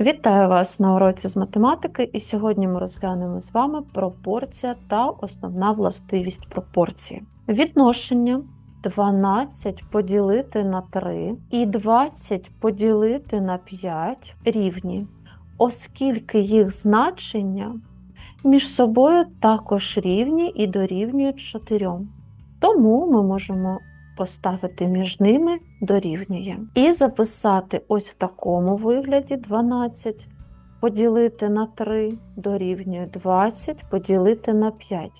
Вітаю вас на уроці з математики, і сьогодні ми розглянемо з вами пропорція та основна властивість пропорції. Відношення 12 поділити на 3 і 20 поділити на 5 рівні, оскільки їх значення між собою також рівні і дорівнюють 4. Тому ми можемо поставити між ними дорівнює. І записати ось в такому вигляді 12 поділити на 3 дорівнює 20 поділити на 5.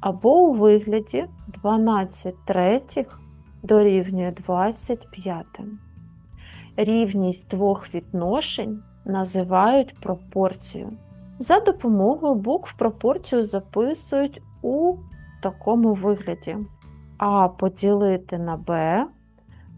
Або у вигляді 12 третіх дорівнює 25. Рівність двох відношень називають пропорцією. За допомогою букв пропорцію записують у такому вигляді. А поділити на Б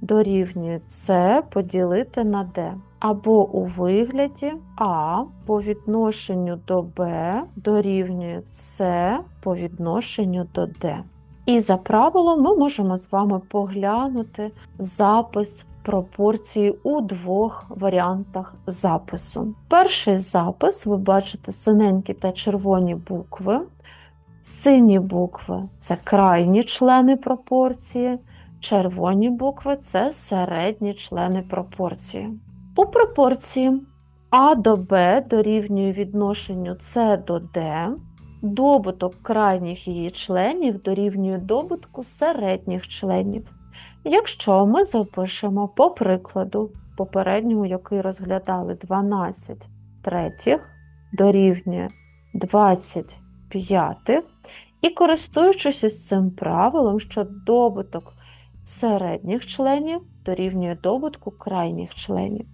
дорівнює С поділити на Д. Або у вигляді А по відношенню до Б дорівнює С по відношенню до Д. І за правилом ми можемо з вами поглянути запис пропорції у двох варіантах запису. Перший запис ви бачите синенькі та червоні букви. Сині букви це крайні члени пропорції, червоні букви це середні члени пропорції. У пропорції А до Б дорівнює відношенню С до Д, добуток крайніх її членів дорівнює добутку середніх членів. Якщо ми запишемо по прикладу попередньому, який розглядали 12 третіх, дорівнює 20 п'ятих, і користуючись ось цим правилом, що добуток середніх членів дорівнює добутку крайніх членів.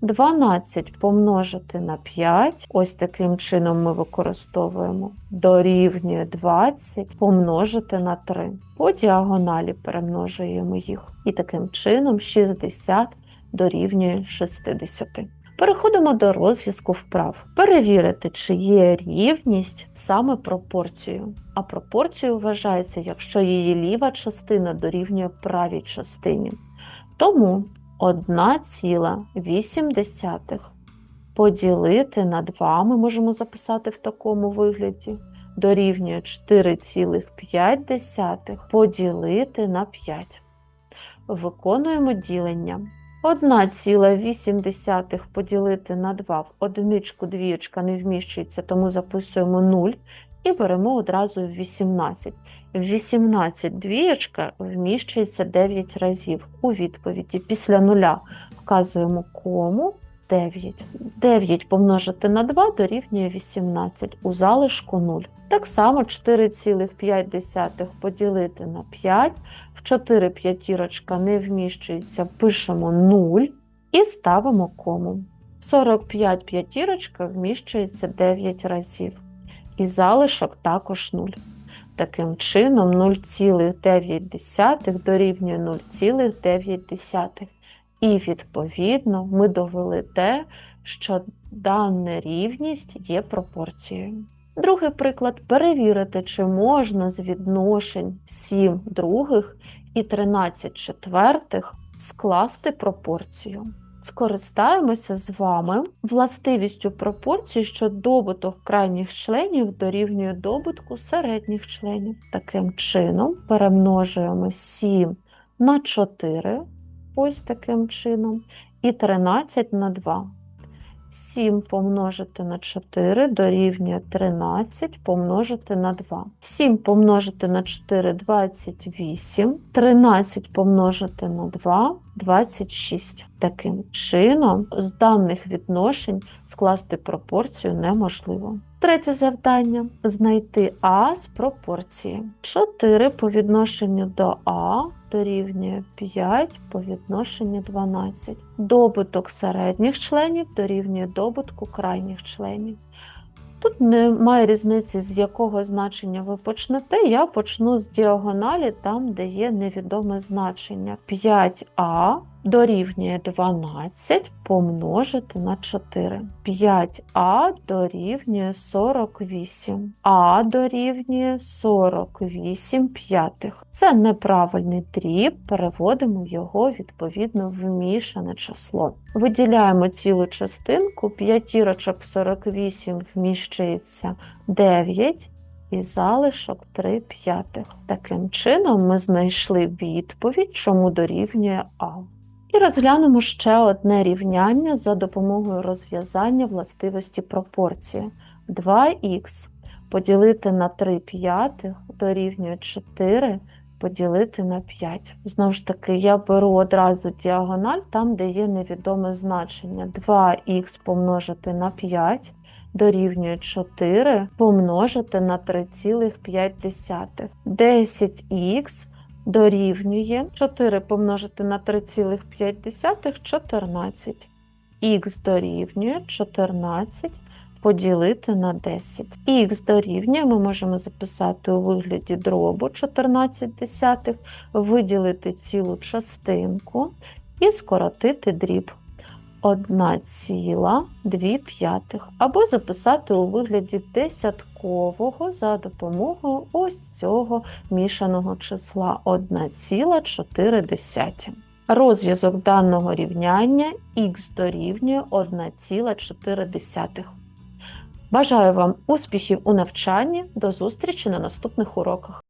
12 помножити на 5, ось таким чином ми використовуємо дорівнює 20 помножити на 3. По діагоналі перемножуємо їх. І таким чином 60 дорівнює 60. Переходимо до розв'язку вправ. Перевірити, чи є рівність саме пропорцію. А пропорцію вважається, якщо її ліва частина дорівнює правій частині. Тому 1,8 поділити на 2 ми можемо записати в такому вигляді. Дорівнює 4,5 поділити на 5. Виконуємо ділення. 1,8 поділити на 2 в одиничку двієчка не вміщується, тому записуємо 0 і беремо одразу в 18. В 18 двієчка вміщується 9 разів. У відповіді після нуля вказуємо кому 9. 9 помножити на 2 дорівнює 18, у залишку 0. Так само 4,5 поділити на 5. В 4 п'ятірочка не вміщується, пишемо 0 і ставимо кому. 45 п'ятірочка вміщується 9 разів. І залишок також 0. Таким чином, 0,9 дорівнює 0,9. І, відповідно, ми довели те, що дана рівність є пропорцією. Другий приклад перевірити, чи можна з відношень 7 других і 13 четвертих скласти пропорцію. Скористаємося з вами властивістю пропорції, що добуток крайніх членів дорівнює добутку середніх членів. Таким чином, перемножуємо 7 на 4, ось таким чином, і 13 на 2. 7 помножити на 4 дорівнює 13 помножити на 2. 7 помножити на 4 28, 13 помножити на 2 26. Таким чином, з даних відношень скласти пропорцію неможливо. Третє завдання знайти А з пропорції. 4 по відношенню до А дорівнює 5 по відношенню 12. Добуток середніх членів дорівнює добутку крайніх членів. Тут немає різниці, з якого значення ви почнете. Я почну з діагоналі, там, де є невідоме значення. 5а дорівнює 12 помножити на 4. 5а дорівнює 48. А дорівнює 48 п'ятих. Це неправильний дріб, переводимо його відповідно в мішане число. Виділяємо цілу частинку, п'ятірочок 48 вміщується 9 і залишок 3 п'ятих. Таким чином ми знайшли відповідь, чому дорівнює А. І розглянемо ще одне рівняння за допомогою розв'язання властивості пропорції. 2х поділити на 3 п'ятих дорівнює 4 поділити на 5. Знову ж таки, я беру одразу діагональ там, де є невідоме значення. 2х помножити на 5 дорівнює 4 помножити на 3,5. 10х дорівнює 4 помножити на 3,5 14. Х дорівнює 14 поділити на 10. Х дорівнює ми можемо записати у вигляді дробу 14 десятих, виділити цілу частинку і скоротити дріб 1,2 або записати у вигляді десяткового за допомогою ось цього мішаного числа 1,4. Розв'язок даного рівняння х дорівнює 1,4. Бажаю вам успіхів у навчанні. До зустрічі на наступних уроках.